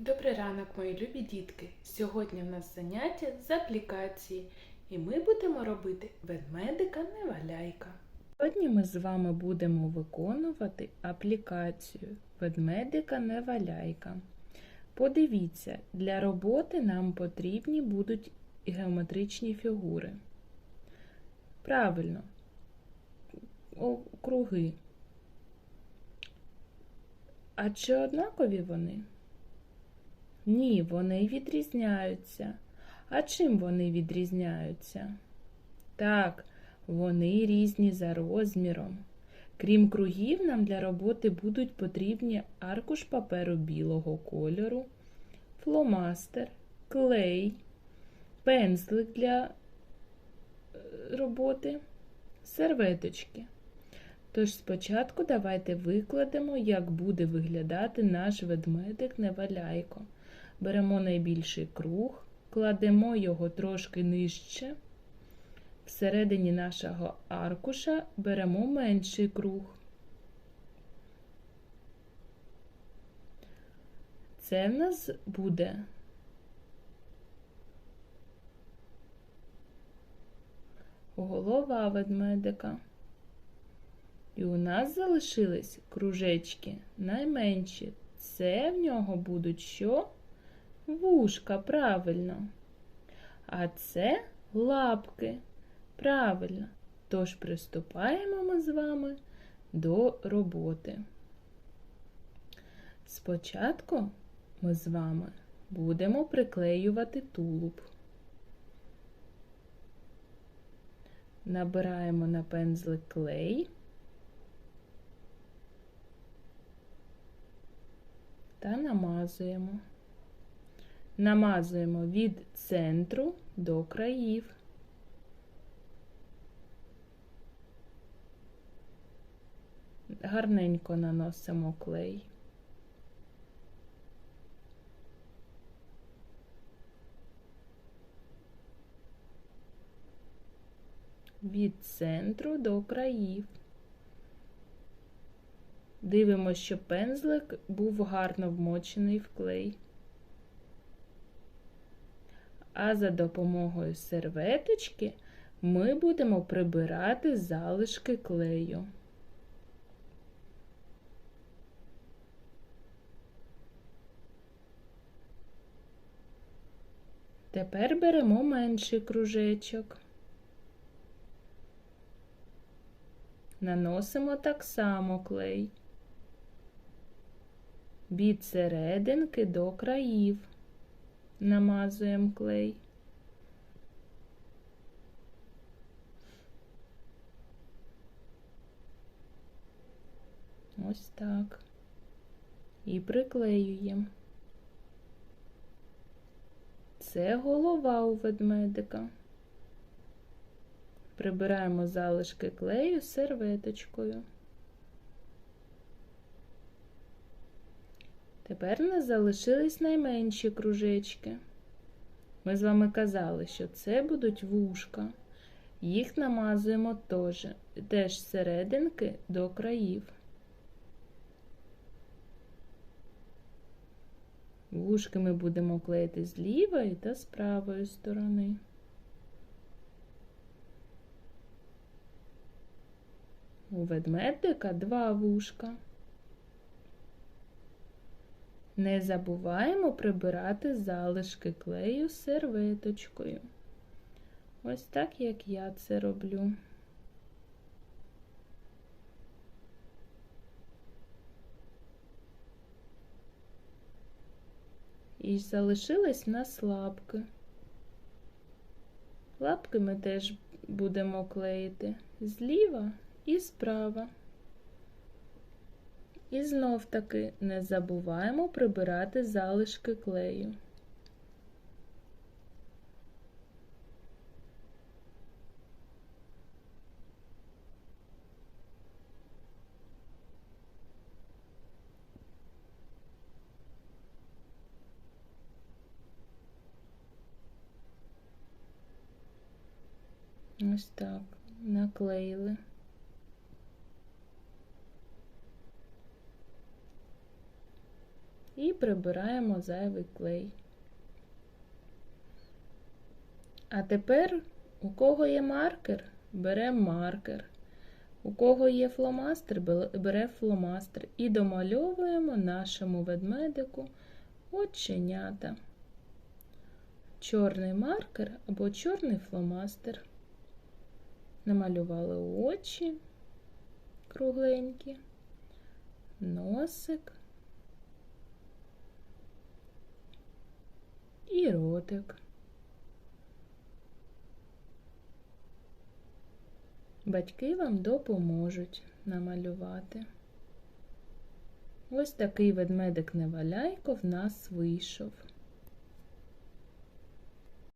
Добрий ранок, мої любі дітки! Сьогодні в нас заняття з аплікації, і ми будемо робити ведмедика неваляйка. Сьогодні ми з вами будемо виконувати аплікацію ведмедика неваляйка. Подивіться, для роботи нам потрібні будуть геометричні фігури. Правильно, круги. А чи однакові вони? Ні, вони відрізняються. А чим вони відрізняються? Так, вони різні за розміром. Крім кругів, нам для роботи будуть потрібні аркуш паперу білого кольору, фломастер, клей, пензлик для е, роботи, серветочки. Тож спочатку давайте викладемо, як буде виглядати наш ведмедик неваляйко. Беремо найбільший круг, кладемо його трошки нижче. Всередині нашого аркуша беремо менший круг. Це в нас буде голова ведмедика. І у нас залишились кружечки найменші. Це в нього будуть що? Вушка, правильно. А це лапки. Правильно. Тож приступаємо ми з вами до роботи. Спочатку ми з вами будемо приклеювати тулуб. Набираємо на пензлик клей. та намазуємо. Намазуємо від центру до країв. Гарненько наносимо клей. Від центру до країв. Дивимося, щоб пензлик був гарно вмочений в клей. А за допомогою серветочки ми будемо прибирати залишки клею. Тепер беремо менший кружечок. Наносимо так само клей від серединки до країв. Намазуємо клей. Ось так. І приклеюємо. Це голова у ведмедика. Прибираємо залишки клею серветочкою. Тепер у нас залишились найменші кружечки. Ми з вами казали, що це будуть вушка. Їх намазуємо теж, теж серединки до країв. Вушки ми будемо клеїти з лівої та з правої сторони. У ведмедика два вушка. Не забуваємо прибирати залишки клею серветочкою. Ось так, як я це роблю. І залишились в нас лапки. Лапки ми теж будемо клеїти зліва і справа. І знов таки не забуваємо прибирати залишки клею. Ось так, наклеїли. і прибираємо зайвий клей. А тепер, у кого є маркер, беремо маркер. У кого є фломастер, бере фломастер і домальовуємо нашому ведмедику оченята. Чорний маркер або чорний фломастер. Намалювали очі кругленькі, носик і. Батьки вам допоможуть намалювати. Ось такий ведмедик неваляйко в нас вийшов.